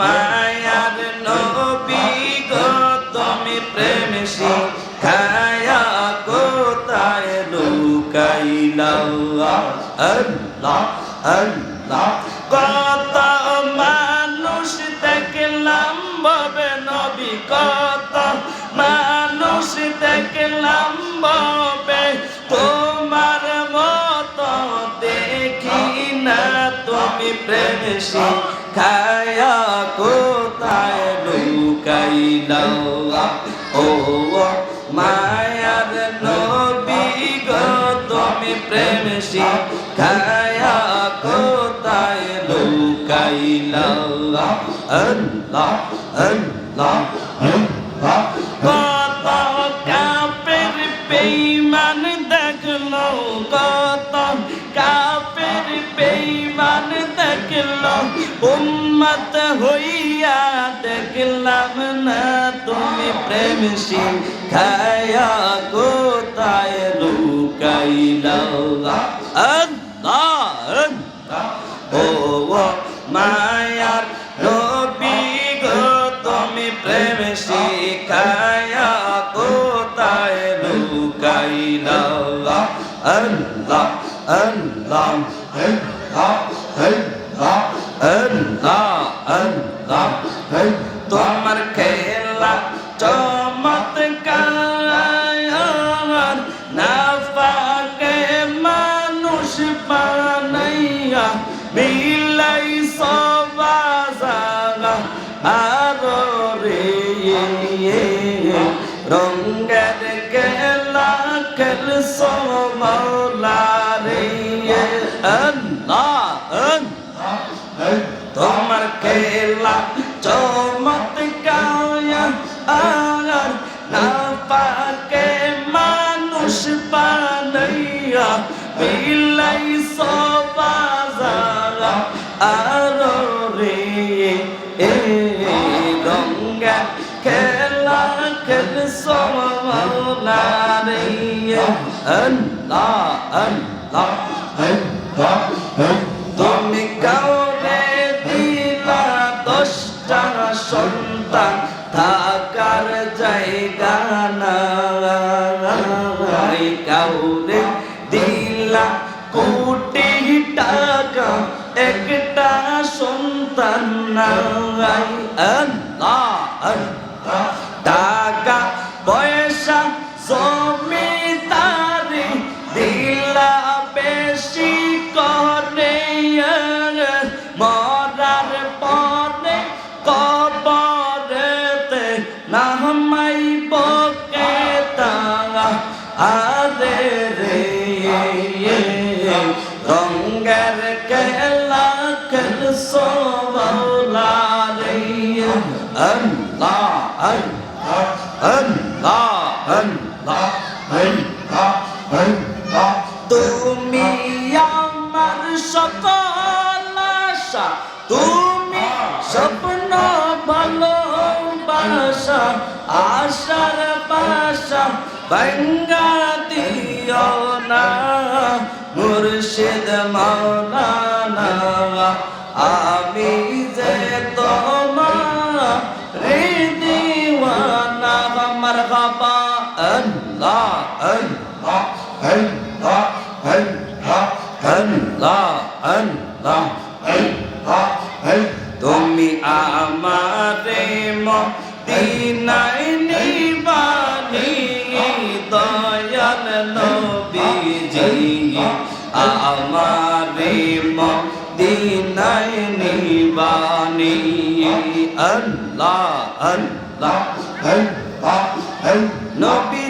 মায়ার নবী গো, তুমি প্রেম শিখায়া কোথায় লুকাইলা আল্লাহ আল্লাহ, কত মানুষ দেখলাম ববে নবী, কত মানুষ দেখলাম ববে, তোমার মতো দেখি না তুমি প্রেম কোথায় লুকাইলা ও মায়ার নবী গো তুমি প্রেম শিখায়া কোথায় লুকাইলা আল্লাহ আল্লাহ উম্মত হইয়া দেখলাম না, তুমি প্রেম শিখায়া কোথায় লুকাইলা আল্লাহ। ও মায়ার নবী গো, তুমি প্রেম শিখায়া কোথায় লুকাইলা আল্লাহ। আল্লাহ আল্লাহ তোমার খেলা চমৎকার। না পাকে মানুষ বানাইয়া বিলাই সবাজাগা আরও রে রঙ্গের খেলা খেল সোমলা রে আল্লাহ। খেলা চমৎকার আর না পাকে মানুষ বানাইয়া বিলাই সবাজারা আর রে এ গঙ্গা খেলা খেল সোমলা রে আল্লাহ আল্লাহ তুমি একটা সন্তান নাই। আল্লাহ। টাকা, পয়সা জমিদারি দিলা বেশি করে। মরার পরে কবরেতে নামাই বকে তারা? আল্লাহ আল্লাহ আল্লাহ আল্লাহ তুমি আমার সকল আশা, তুমি স্বপ্ন ভালোবাসা, আশার বাসা বাঙ্গা দিও না, মুর্শিদ মাওলানা আমি আল্লাহ আল্লাহ আল্লাহ আল্লাহ আল্লাহ তুমি আমারে মদিনায় নিবানি দয়াল নবীজি আমারে মদিনায় নিবানি আল্লাহ আল্লাহ নবীজি আমি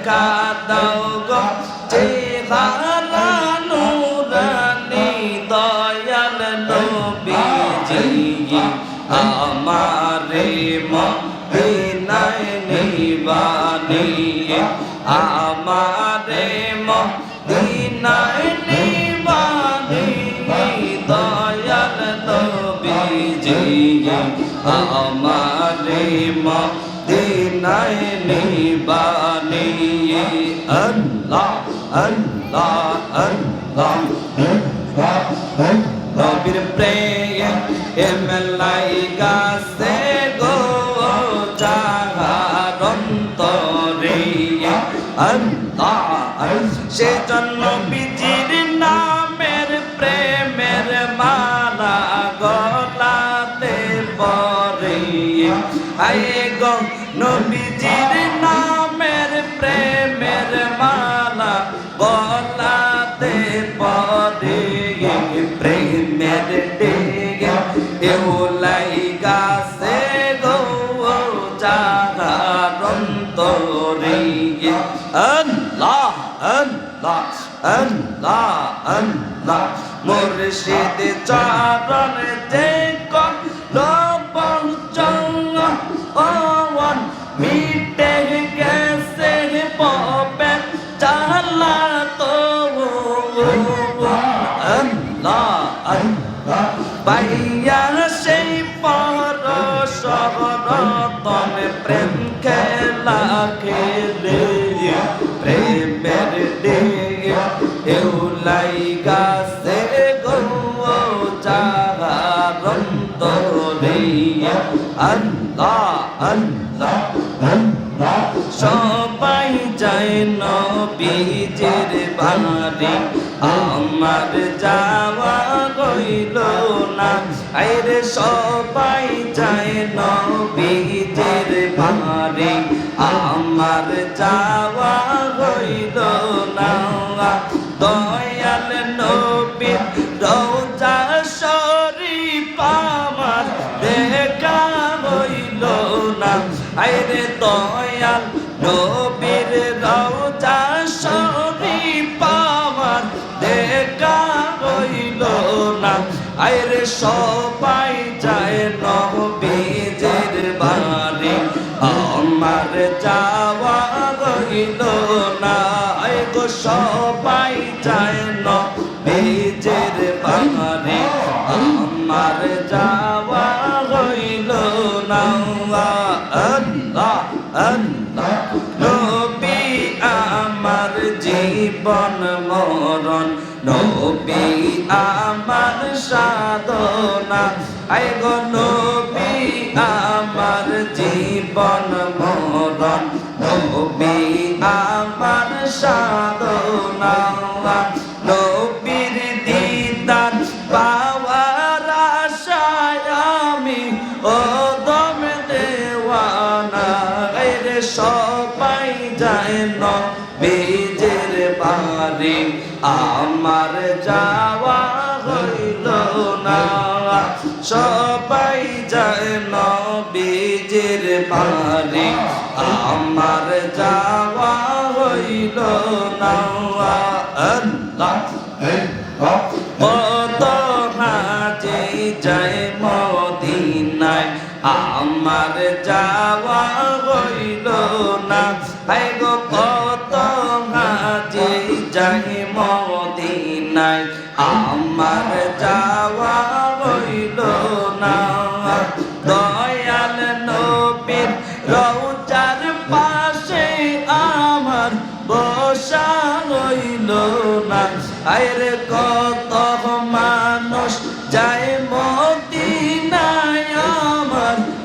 দেখা দাও গো, চেহারা নুরানি দয়াল নবীজি, আমারে মদিনায় নিবানি আমারে মদিনায় নিবানি দয়াল নবীজি, আমারে মদিনায় নিবানি আল্লাহ আল্লাহ আল্লাহ নবীর প্রেম এমলাই গাছে গো জাহারন্তরে আল্লাহ, সে জন্য বিজির নামের প্রেমের মালা গলাতে পরে আয়ে গো নবীজির ডেগে এওলাই গাছে গো জাগারন্তরে আল্লাহ আল্লাহ আল্লাহ আল্লাহ। মুর্শিদ চরণ যে খেলা প্রেমের ডে এউলাই গাছে গো চাহারন্ত রে আল্লাহ আল্লাহ সবাই যায় নবীজের বাড়ি। আমার যাওয়া গইল না, আইরে সবাই যায় নবীজের বাড়ি। আমার যাওয়া গইল না দয়াল নবীর রোজা শরীফ আমার দেখা হইল না। আইরে দয়াল নবীর রোজা শরীফ আমার দেখা হইল না। আইরে সবাই যায় নবীজের আমার যাওয়া হইল না। গো সবাই যায় নবীজের বাড়ি আমার যাওয়া হইল না। আমার জীবন মরণ। নবী আমার সাধনা। আই গো নবী আমার নবীজের বাড়ি, আমার যাওয়া হইল না। সবাই যায় নবীজের বাড়ি, আমার যাওয়া হইল না। কত নাচে যায় মদিনায়, আমার যাওয়া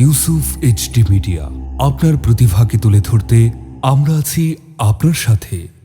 ইউসুফ এইচডি মিডিয়া। আপনার প্রতিভাকে তুলে ধরতে আমরা আছি আপনার সাথে।